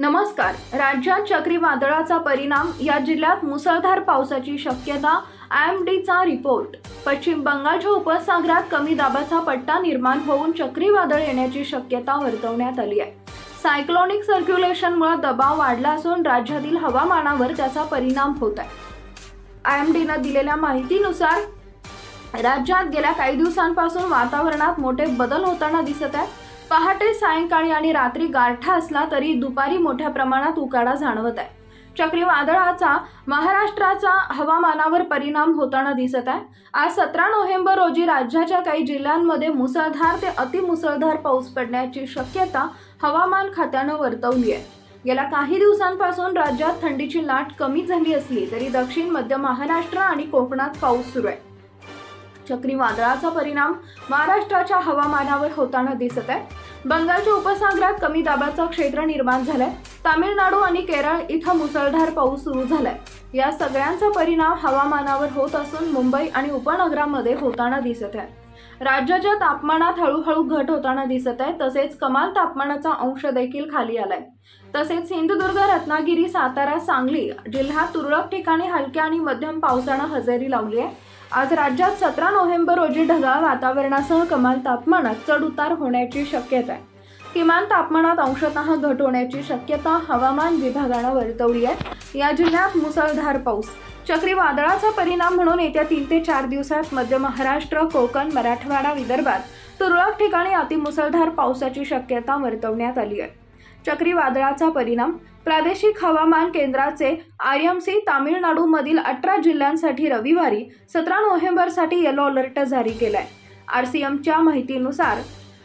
नमस्कार. राज्यात चक्रीवादळाचा परिणाम या जिल्ह्यात मुसळधार पावसाची शक्यता आय एम डीचा रिपोर्ट. पश्चिम बंगालच्या उपसागरात कमी दाबाचा पट्टा निर्माण होऊन चक्रीवादळ येण्याची शक्यता वर्तवण्यात आली आहे. सायक्लॉनिक सर्क्युलेशनमुळे दबाव वाढला असून राज्यातील हवामानावर त्याचा परिणाम होत आहे. आय एम डीनं दिलेल्या माहितीनुसार राज्यात गेल्या काही दिवसांपासून वातावरणात मोठे बदल होताना दिसत आहे पहाटे सायंकाळी आणि रात्री गारठा असला तरी दुपारी मोठ्या प्रमाणात उकाडा जाणवत आहे. चक्रीवादळाचा महाराष्ट्राचा हवामानावर परिणाम होताना दिसत आहे. आज सतरा नोव्हेंबर रोजी राज्याच्या काही जिल्ह्यांमध्ये मुसळधार ते अतिमुसळधार पाऊस पडण्याची शक्यता हवामान खात्यानं वर्तवली आहे. गेल्या काही दिवसांपासून राज्यात थंडीची लाट कमी झाली असली तरी दक्षिण मध्य महाराष्ट्र आणि कोकणात पाऊस सुरू आहे. चक्रीवादळाचा परिणाम महाराष्ट्राच्या हवामानावर होताना दिसत आहे. बंगालच्या उपसागरात कमी दाबाचं क्षेत्र निर्माण झालंय. तामिळनाडू आणि केरळ इथं मुसळधार पाऊस सुरू झालाय. या सगळ्यांचा परिणाम हवामानावर होत असून मुंबई आणि उपनगरामध्ये होताना दिसत आहे. राज्याच्या तापमानात हळूहळू घट होताना दिसत आहे. तसेच कमाल तापमानाचा अंश देखील खाली आलाय. तसेच सिंधुदुर्ग रत्नागिरी सातारा सांगली जिल्ह्यात तुरळक ठिकाणी हलक्या आणि मध्यम पावसानं हजेरी लावली आहे. आज राज्यात सतरा नोव्हेंबर रोजी ढगाळ वातावरणासह कमाल तापमानात चढ उतार होण्याची शक्यता आहे. किमान तापमानात अंशतः घट होण्याची शक्यता हवामान विभागानं वर्तवली आहे. या जिल्ह्यात मुसळधार पाऊस चक्रीवादळाचा परिणाम म्हणून येत्या तीन ते चार दिवसात मध्य महाराष्ट्र कोकण मराठवाडा विदर्भात तुरळक ठिकाणी अतिमुसळधार पावसाची शक्यता वर्तवण्यात आली आहे. चक्रीवादळाचा परिणाम प्रादेशिक हवामान केंद्राचे आय एम सी तामिळनाडूमधील अठरा जिल्ह्यांसाठी रविवारी सतरा नोव्हेंबरसाठी येलो अलर्ट जारी केलाय. आर सी एमच्या माहितीनुसार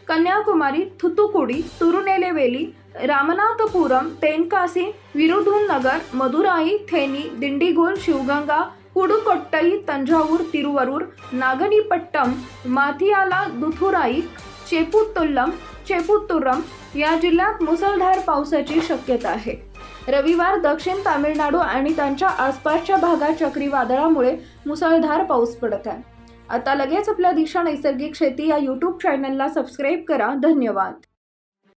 कन्याकुमारी थुतुकुडी तुरुनेलेवेली रामनाथपुरम तेनकासी विरुधुनगर मदुराई थेनी दिंडीगुल शिवगंगा पुडुकोट्टई तंजावूर तिरुवरूर नागनीपट्टम माथियाला दुथुराई चेपुत्तुल्लम चेपुत्तुरम या जिल्ह्यात मुसळधार पावसाची शक्यता आहे. रविवार दक्षिण तामिळनाडू आणि त्यांच्या आसपासच्या भागात चक्रीवादळामुळे मुसळधार पाऊस पडत आहे आता लगेच आपल्या दिशा नैसर्गिक शेती या यूट्यूब चॅनलला सबस्क्राईब करा धन्यवाद